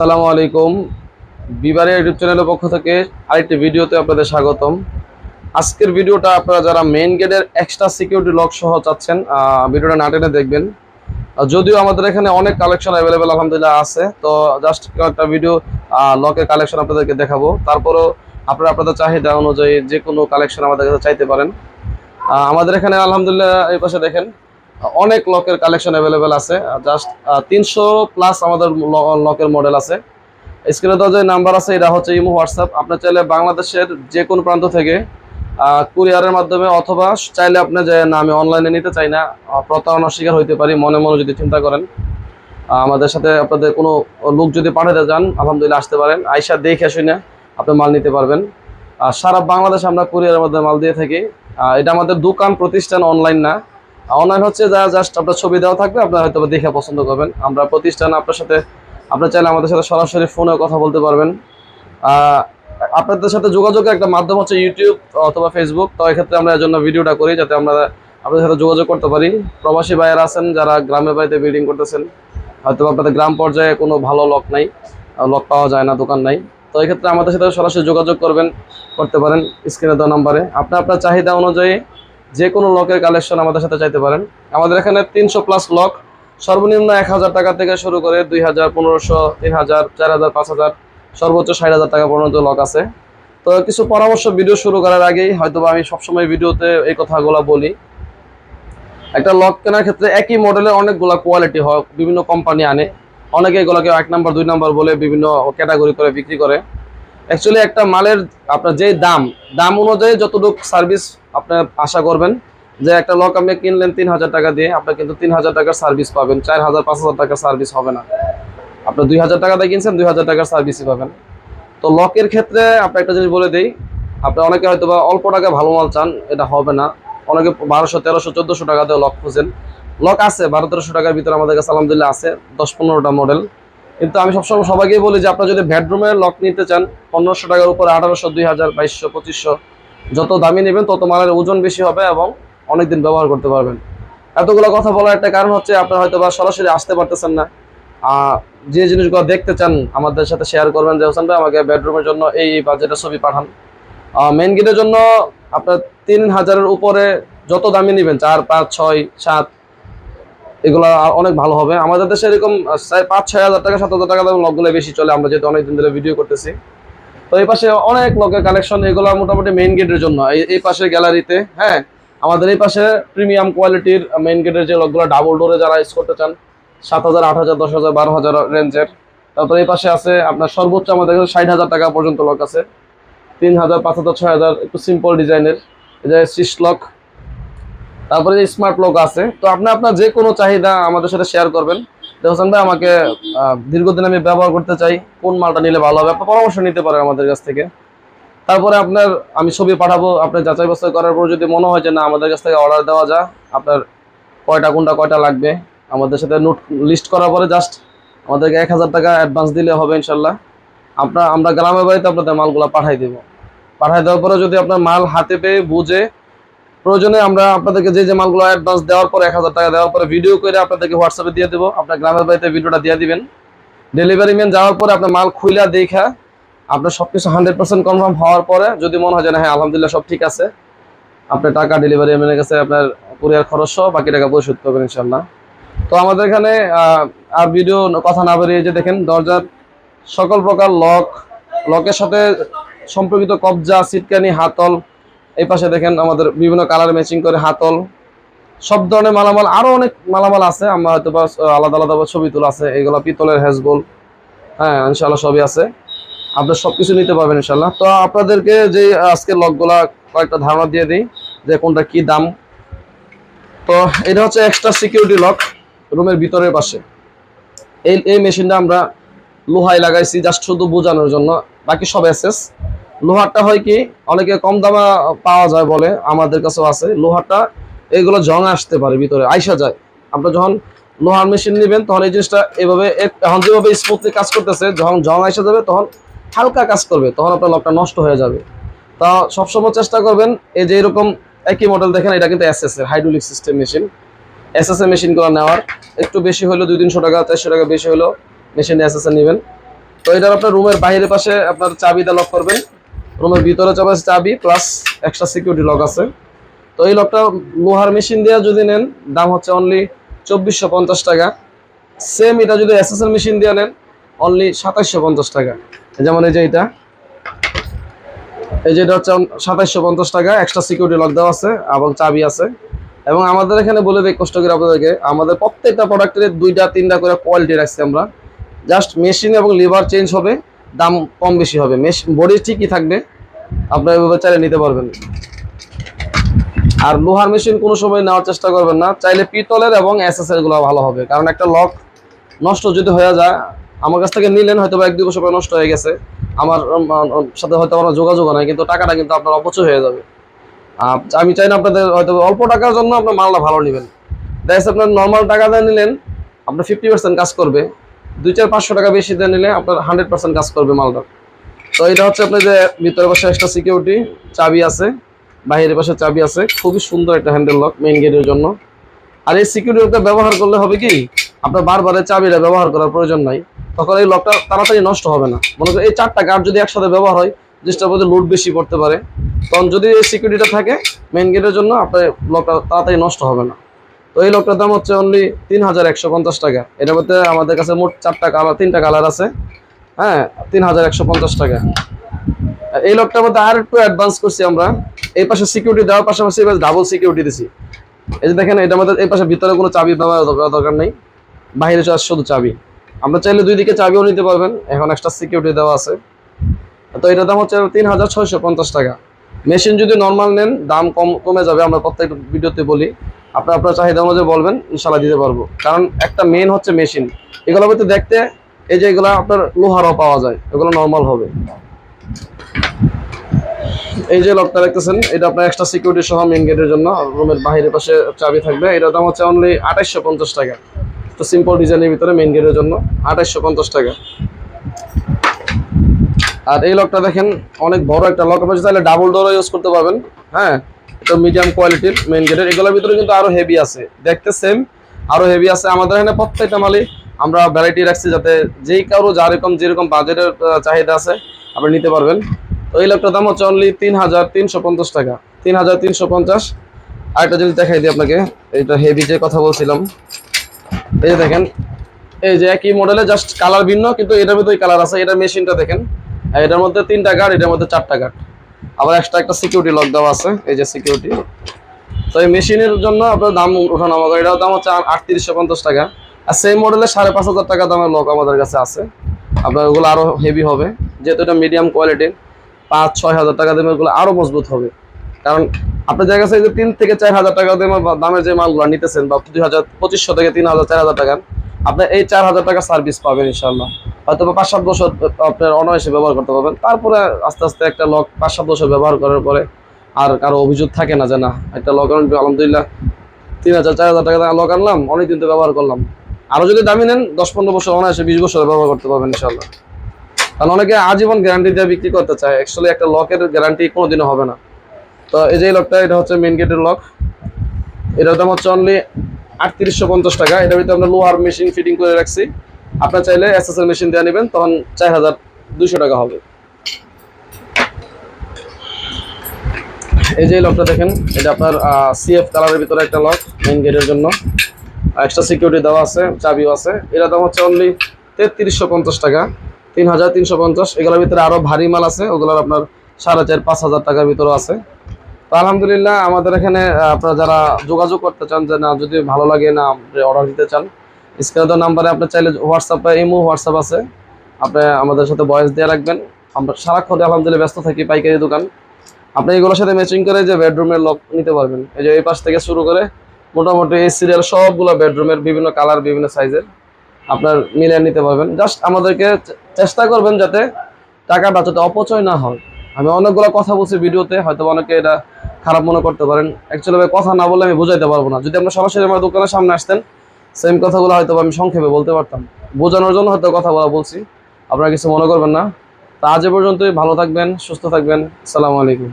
আসসালামু আলাইকুম। বিবারের ইউটিউব চ্যানেলের পক্ষ থেকে আরেকটি ভিডিওতে আপনাদের স্বাগতম। আজকের ভিডিওটা আপনারা যারা মেইন গেটের এক্সট্রা সিকিউরিটি লক সহ চাচ্ছেন ভিডিওটা না টেনে দেখবেন। যদিও আমাদের এখানে অনেক কালেকশন অ্যাভেলেবেল আলহামদুলিল্লাহ আছে, তো জাস্ট একটা ভিডিও লকের কালেকশন আপনাদেরকে দেখাবো। তারপরও আপনারা আপনাদের চাহিদা অনুযায়ী যে কোনো কালেকশন আমাদের কাছে চাইতে পারেন। আমাদের এখানে আলহামদুলিল্লাহ এই পাশে দেখেন অনেক লকের কালেকশন অ্যাভেলেবেল আছে। জাস্ট তিনশো প্লাস আমাদের লকের মডেল আছে। স্ক্রিনে তো যে নাম্বার আছে, এটা হচ্ছে ইমো, হোয়াটসঅ্যাপ। আপনি চাইলে বাংলাদেশের যে কোনো প্রান্ত থেকে কুরিয়ারের মাধ্যমে অথবা চাইলে আপনি যে না আমি অনলাইনে নিতে চাই না প্রতারণার শিকার হইতে পারি, মনে মনে যদি চিন্তা করেন। আমাদের সাথে আপনাদের কোনো লোক যদি পাঠাতে যান, আলহামদুলিল্লাহ আসতে পারেন। আইসা দেখে শুনে আপনি মাল নিতে পারবেন। আর সারা বাংলাদেশ আমরা কুরিয়ারের মাধ্যমে মাল দিয়ে থাকি। এটা আমাদের দোকান, প্রতিষ্ঠান অনলাইন না। অনলাইন হচ্ছে, যা জাস্ট আপনার ছবি দেওয়া থাকবে, আপনারা হয়তো দেখে পছন্দ করবেন। আমরা প্রতিষ্ঠান আপনার সাথে, আপনার চাইলে আমাদের সাথে সরাসরি ফোনে কথা বলতে পারবেন। আপনাদের সাথে যোগাযোগের একটা মাধ্যম হচ্ছে ইউটিউব অথবা ফেসবুক তো এক্ষেত্রে আমরা এর জন্য ভিডিওটা করি, যাতে আমরা আপনাদের সাথে যোগাযোগ করতে পারি। প্রবাসী ভাইয়েরা আছেন, যারা গ্রামের বাড়িতে বিল্ডিং করতেছেন হয়তো আপনাদের গ্রাম পর্যায়ে কোনো ভালো লক নাই লক পাওয়া যায় না, দোকান নাই। তো এক্ষেত্রে আমাদের সাথে সরাসরি যোগাযোগ করবেন, করতে পারেন স্ক্রিনে দেওয়া নাম্বারে আপনার আপনার চাহিদা অনুযায়ী যে কোনো লকের কালেকশন আমাদের সাথে চাইতে পারেন। আমাদের এখানে তিনশো প্লাস লক সর্বনিম্ন এক হাজার টাকা থেকে শুরু করে দুই হাজার, পনেরোশো, তিন হাজার, চার হাজার, পাঁচ হাজার, সর্বোচ্চ ষাট হাজার টাকা পর্যন্ত লক আছে। তো কিছু পরামর্শ ভিডিও শুরু করার আগেই হয়তো আমি সবসময় ভিডিওতে এই কথাগুলো বলি। একটা লক কেনার ক্ষেত্রে একই মডেলের অনেকগুলো কোয়ালিটি হয়, বিভিন্ন কোম্পানি আনে। অনেকে এগুলোকে এক নাম্বার দুই নাম্বার বলে বিভিন্ন ক্যাটাগরি করে বিক্রি করে। অ্যাকচুয়ালি একটা মালের আপনার যে দাম দাম অনুযায়ী যতটুকু সার্ভিস আপনি আশা করবেন, যে একটা লক আপনি কিনলেন তিন হাজার টাকা দিয়ে, আপনি কিন্তু তিন হাজার টাকার সার্ভিস পাবেন চার হাজার পাঁচ হাজার টাকার সার্ভিস হবে না। আপনি দুই হাজার টাকা দিয়ে কিনছেন দুই হাজার টাকার সার্ভিসই পাবেন। তো লকের ক্ষেত্রে আপনি একটা জিনিস বলে দিই, আপনি অনেকে হয়তো বা অল্প টাকা ভালো মাল চান, এটা হবে না। অনেকে বারোশো, তেরোশো, চোদ্দোশো টাকা দিয়ে লক খুঁজেন। লক আছে, বারো, তেরোশো টাকার ভিতরে আমাদের কাছে আলহামদুলিল্লাহ আছে, দশ, পনেরোটা মডেল কিন্তু আমি সবসময় সবাইকেই বলি যে আপনার যদি বেডরুমের লক নিতে চান, পনেরোশো টাকার উপরে আঠারোশো দুই হাজার বাইশশো, পঁচিশশো, যত দামি নেবেন তত মালের ওজন বেশি হবে এবং অনেকদিন ব্যবহার করতে পারবেন। এতগুলো কথা বলার একটা কারণ হচ্ছে আপনার হয়তো বা সরাসরি আসতে পারতেছেন না। যে জিনিসগুলো দেখতে চান, আমাদের সাথে শেয়ার করবেন যে, হোসেন ভাই, আমাকে বেডরুমের জন্য এই বাজেটের ছবি পাঠান। মেন গেটের জন্য আপনার তিন হাজারের উপরে যত দামি নেবেন, চার, পাঁচ, ছয়, সাত এগুলো অনেক ভালো হবে। আমাদের দেশে এরকম পাঁচ, ছয় হাজার টাকা, সাত হাজার টাকা লকগুলো বেশি চলে। আমরা যেহেতু অনেকদিন ধরে ভিডিও করতেছি। তো এই পাশে অনেক লোকের কালেকশন এগুলো মোটামুটি মেইন গেটের জন্য। এই পাশের গ্যালারিতে হ্যাঁ আমাদের এই পাশে প্রিমিয়াম কোয়ালিটির মেইন গেটের যে লকগুলো ডাবল ডোরে যারা ইউজ করতে চান, সাত হাজার, আট হাজার, দশ হাজার, বারো হাজার রেঞ্জের তারপরে এই পাশে আছে আপনার সর্বোচ্চ আমাদের কাছে ষাট হাজার টাকা পর্যন্ত লক আছে। তিন হাজার, পাঁচ হাজার, ছয় হাজার, একটু সিম্পল ডিজাইনের যে সিস লক তারপরে যে স্মার্ট লক আছে, তো আপনি আপনার যে কোনো চাহিদা আমাদের সাথে শেয়ার করবেন। হোসেন ভাই, আমাকে দীর্ঘদিন আমি ব্যবহার করতে চাই, কোন মালটা নিলে ভালো হবে? আপনি পরামর্শ নিতে পারেন আমাদের কাছ থেকে। তারপরে আপনার, আমি ছবি পাঠাবো আপনার যাচাই বাছাই করার পর যদি মনে হয় যে না, আমাদের কাছ থেকে অর্ডার দেওয়া যায় আপনার কয়টা, কোনটা, কয়টা লাগবে, আমাদের সাথে নোট লিস্ট করার পরে জাস্ট আমাদেরকে এক হাজার টাকা অ্যাডভান্স দিলে হবে ইনশাল্লাহ। আপনার আমরা গ্রামের বাড়িতে আপনাদের মালগুলো পাঠাই দেবো। পাঠাই দেওয়ার পরে যদি আপনার মাল হাতে পেয়ে বুঝে প্রয়োজনে আমরা আপনাদেরকে যে যে মালগুলো অ্যাডভান্স দেওয়ার পরে এক হাজার টাকা দেওয়ার পরে ভিডিও করে আপনাদেরকে হোয়াটসঅ্যাপে দিয়ে দেবো। আপনার গ্রামের বাড়িতে ভিডিওটা দিয়ে দিবেন। ডেলিভারি ম্যান যাওয়ার পরে আপনার মাল খুইলা দেখা, আপনার সব কিছু হান্ড্রেড পার্সেন্ট কনফার্ম হওয়ার পরে যদি মনে হয় যে হ্যাঁ আলহামদুলিল্লাহ সব ঠিক আছে আপনার টাকা ডেলিভারি ম্যানের কাছে আপনার কুরিয়ার খরচ বাকি টাকা পরিশোধ করবেন ইনশাল্লাহ তো আমাদের এখানে আর ভিডিও কথা না বেরিয়ে যে দেখেন, দরজার সকল প্রকার লক লকের সাথে সম্পর্কিত কবজা সিটকানি হাতল এই পাশে দেখেন আমাদের বিভিন্ন কালার ম্যাচিং করে হাতল। সব ধরনের মালামাল, আরও অনেক মালামাল আছে। আমরা হয়তো বা আলাদা আলাদা ছবি তোলা আছে। এগুলো পিতলের হ্যাজগোল হ্যাঁ ইনশাল্লাহ সবই আছে। আপনার সব কিছু নিতে পারবেন ইনশাল্লাহ তো আপনাদেরকে যে আজকে লকগুলা কয়েকটা ধারণা দিয়ে দিই, যে কোনটা কি দাম। তো এটা হচ্ছে এক্সট্রা সিকিউরিটি লক রুমের ভিতরের পাশে। এই এই মেশিনটা আমরা লোহায় লাগাইছি জাস্ট শুধু বোঝানোর জন্য। বাকি সব এসএস লোহারটা হয় কি, অনেকে কম দামে পাওয়া যায় বলে, আমাদের কাছেও আছে। লোহারটা, এগুলো জং আসতে পারে ভিতরে, আইসা যায়। আপনার যখন লোহার মেশিন নেবেন, তখন এই জিনিসটা এভাবে এখন যেভাবে স্মুথলি কাজ করতেছে, যখন জং আইসা যাবে, তখন হালকা কাজ করবে, তখন আপনার লকটা নষ্ট হয়ে যাবে। তা সবসময় চেষ্টা করবেন, এই যে এরকম একই মডেল দেখেন, এটা কিন্তু এস এর hydraulic system machine S S এর মেশিনগুলো নেওয়ার, একটু বেশি হলেও দুই তিনশো টাকা, চারশো টাকা বেশি হলেও মেশিন এস এস এর নেবেন। তো এটার আপনার রুমের বাইরের পাশে আপনার চাবিটা লক করবেন। রুমের ভিতরে চাবে চাবি প্লাস এক্সট্রা সিকিউরিটি লক আছে। তো এই লকটা লোহার মেশিন দিয়ে যদি নেন, দাম হচ্ছে অনলি চব্বিশশো পঞ্চাশ টাকা। সেম এটা যদি এসএসএল মেশিন দিয়ে নেন অনলি সাতাইশশো পঞ্চাশ টাকা। যেমন এই যে এটা। এই যে এটা হচ্ছে সাতাইশশো পঞ্চাশ টাকা এক্সট্রা সিকিউরিটি লক দেওয়া আছে এবং চাবি আছে। এবং আমাদের এখানে বলে দিই কষ্ট করে আপনাদেরকে, আমাদের প্রত্যেকটা প্রোডাক্টের দুইটা, তিনটা করে কোয়ালিটি রাখছি আমরা। জাস্ট মেশিন এবং লিভার চেঞ্জ হবে। দাম কম বেশি হবে। মেশিন বডি ঠিকই থাকবে। আপনারা এভাবে চাইলে নিতে পারবেন। আর লোহার মেশিন কোনো সময় নেওয়ার চেষ্টা করবেন না। চাইলে পিতলের এবং এসএসএলগুলো ভালো হবে। কারণ একটা লক নষ্ট যদি হয়ে যায়, আমার কাছ থেকে নিলেন হয়তো বা এক দুই বছর নষ্ট হয়ে গেছে। আমার সাথে হয়তো আমার যোগাযোগ নাই, কিন্তু টাকাটা কিন্তু আপনার অপচয় হয়ে যাবে। আমি চাই না আপনাদের হয়তো অল্প টাকার জন্য আপনার মালটা ভালো নেবেন। দেখা আপনার নর্মাল টাকা দিয়ে নিলেন, আপনার ফিফটি পার্সেন্ট কাজ করবে। দুই চার পাঁচশো টাকা বেশি দিয়ে নিলে আপনার হান্ড্রেড পার্সেন্ট কাজ করবে মালটা। তো এটা হচ্ছে আপনার যে ভিতরে পাশে একটা সিকিউরিটি চাবি আছে বাইরের পাশে চাবি আছে। খুবই সুন্দর একটা হ্যান্ডেল লক মেইন গেটের জন্য। আর এই সিকিউরিটিটা ব্যবহার করলে হবে কি, আপনার বারবার চাবিটা ব্যবহার করার প্রয়োজন নাই। তখন এই লকটা তাড়াতাড়ি নষ্ট হবে না। মনে করেন এই চারটা গার্ড যদি একসাথে ব্যবহার হয়, জিনিসটার মধ্যে লোড বেশি পড়তে পারে। তখন যদি এই সিকিউরিটিটা থাকে মেইন গেটের জন্য আপনার লকটা তাড়াতাড়ি নষ্ট হবে না। তো এই লকটার দাম হচ্ছে অনলি তিন হাজার একশো পঞ্চাশ টাকা। এটার মধ্যে আমাদের কাছে মোট চারটা কালার তিনটা কালার আছে। হ্যাঁ তিন হাজার একশো পঞ্চাশ টাকা। এই লকটার মধ্যে আর একটু অ্যাডভান্স করছি আমরা। এই পাশে সিকিউরিটি দেওয়ার পাশাপাশি এবার ডাবল সিকিউরিটি দিছি। এই যে দেখেন, এটার মধ্যে এই পাশে ভিতরে কোনো চাবি দেওয়ার দরকার- নেই। বাইরে শুধু চাবি। আমরা চাইলে দুই দিকে চাবিও নিতে পারবেন। এখন এক্সট্রা সিকিউরিটি দেওয়া আছে। তো এটার দাম হচ্ছে তিন হাজার ছয়শো পঞ্চাশ টাকা। মেশিন যদি নর্মাল নেন, দাম কম, কমে যাবে। আমরা প্রত্যেক ভিডিওতে বলি। আপনি আপনার চাহিদা অনুযায়ী বলবেন ইনশাল্লাহ দিতে পারব। কারণ একটা মেন হচ্ছে মেশিন এগুলো হয়তো দেখতে, এই যে এগুলো আপনার লোহারও পাওয়া যায়, এগুলো নর্মাল হবে। এই যে লকটা দেখতেছেন, এটা আপনার এক্সট্রা সিকিউরিটি সহ মেন গেটের জন্য রুমের বাহিরের পাশে চাবি থাকবে। এটার দাম হচ্ছে অনলি আঠাইশশো পঞ্চাশ টাকা। তো সিম্পল ডিজাইনের ভিতরে মেন গেটের জন্য আঠাইশশো পঞ্চাশ টাকা। আর এই লকটা দেখেন, অনেক বড় একটা লক আপনি চাইলে ডাবল ডোরও ইউজ করতে পারবেন। হ্যাঁ এটা মিডিয়াম কোয়ালিটির মেন গেটের এগুলোর ভিতরে কিন্তু আরও হেভি আছে। দেখতে সেম আরও হেভি আছে। আমাদের এখানে প্রত্যেকটা মালই আমরা ভ্যারাইটি রাখছি যাতে যেই কারও যেরকম যেরকম বাজেটের চাহিদা আছে, আপনি নিতে পারবেন। তো এই লকটার দাম হচ্ছে অনলি তিন হাজার তিনশো পঞ্চাশ টাকা। তিন হাজার তিনশো পঞ্চাশ। আরেকটা জিনিস দেখাই দিই আপনাকে। এইটা হেভি যে কথা বলছিলাম। এই যে দেখেন, এই যে একই মডেলে জাস্ট কালার ভিন্ন, কিন্তু এটার মধ্যে কালার আছে। এটা মেশিনটা দেখেন। এটার মধ্যে তিনটা গার্ড এটার মধ্যে চারটা গার্ড আবার এক্সট্রা একটা সিকিউরিটি লক দেওয়া আছে, এই যে সিকিউরিটি তো এই মেশিনের জন্য আপনার দাম ওঠানো আমাদের, এটার দাম হচ্ছে আটত্রিশশো পঞ্চাশ টাকা। আর সেই মডেলে সাড়ে পাঁচ হাজার টাকা দামের লক আমাদের কাছে আছে। আপনার ওগুলো আরও হেভি হবে, যেহেতু এটা মিডিয়াম কোয়ালিটির পাঁচ, ছয় হাজার টাকা দামের ওগুলো আরও মজবুত হবে। কারণ আপনার জায়গা আছে যে তিন থেকে চার হাজার টাকা দামের যে মালগুলো নিতেছেন, বা দুই হাজার পঁচিশশো থেকে তিন হাজার, চার হাজার টাকা আপনার এই চার হাজার টাকা সার্ভিস পাবেন ইনশাল্লাহ হয়তো বা পাঁচ সাত বছর আপনার অনায়াসে ব্যবহার করতে পারবেন। তারপরে আস্তে আস্তে একটা লক পাঁচ সাত বছর ব্যবহার করার পরে আর কারও অভিযোগ থাকে না যে না, একটা লক আলহামদুলিল্লাহ তিন হাজার, চার হাজার টাকা লক আনলাম, অনেকদিন তো ব্যবহার করলাম। আরও যদি দামি নেন, দশ পনেরো বছর অনায়াসে, বিশ বছর ব্যবহার করতে পারবেন ইনশাল্লাহ কারণ অনেকে আজীবন গ্যারান্টি দিয়ে বিক্রি করতে চায়। অ্যাকচুয়ালি একটা লকের গ্যারান্টি কোনোদিনও হবে না। তো এই যে লকটা এটা হচ্ছে মেন গেটের লক এটার দাম হচ্ছে অনলি আটত্রিশশো পঞ্চাশ টাকা। এটার ভিতরে আমরা লোহার মেশিন ফিটিং করে রাখছি। আপনার চাইলে এসএসএল মেশিন দিয়ে নেবেন, তখন চার হাজার দুশো টাকা হবে। এই যে লকটা দেখেন, এটা আপনার সিএফ কালারের ভিতরে একটা লক মেইন গেটের জন্য। এক্সট্রা সিকিউরিটি দেওয়া আছে, চাবিও আছে। এর দাম হচ্ছে অনলি তেত্রিশশো পঞ্চাশ টাকা, তিন হাজার তিনশো পঞ্চাশ। এগুলোর ভিতরে আরও ভারী মাল আছে, ওগুলোর আপনার সাড়ে চার, পাঁচ হাজার টাকার ভিতরেও আছে। আলহামদুলিল্লাহ আমাদের এখানে আপনারা যারা যোগাযোগ করতে চান যে না, যদি ভালো লাগে না, আপনি অর্ডার দিতে চান, স্ক্রিনে নাম্বারে আপনি চাইলে হোয়াটসঅ্যাপে ইমো হোয়াটসঅ্যাপ আছে। আপনি আমাদের সাথে ভয়েস দিয়ে রাখবেন। আমরা সারাক্ষণ আলহামদুলিল্লাহ ব্যস্ত থাকি পাইকারি দোকান। আপনি এগুলোর সাথে ম্যাচিং করে যে বেডরুমের লক নিতে পারবেন। এই যে এই পাশ থেকে শুরু করে মোটামুটি এই সিরিয়াল সবগুলো বেডরুমের বিভিন্ন কালার বিভিন্ন সাইজের আপনার মিলিয়ে নিতে পারবেন। জাস্ট আমাদেরকে চেষ্টা করবেন যাতে টাকাটা যাতে অপচয় না হয়। আমি অনেকগুলো কথা বলছি ভিডিওতে, হয়তো অনেকে এটা খারাপ মনে করতে পারেন। অ্যাকচুয়ালি কথা না বলে আমি বোঝাইতে পারব না। যদি আমরা সরাসরি আমার দোকানের সামনে আসতেন সেম কথাগুলো হয়তো আমি সংক্ষেপে বলতে পারতাম। বোঝানোর জন্য হয়তো কথা বলা বলছি। আপনারা কিছু মনে করবেন না। তা আজ পর্যন্তই। ভালো থাকবেন, সুস্থ থাকবেন। আসসালামু আলাইকুম।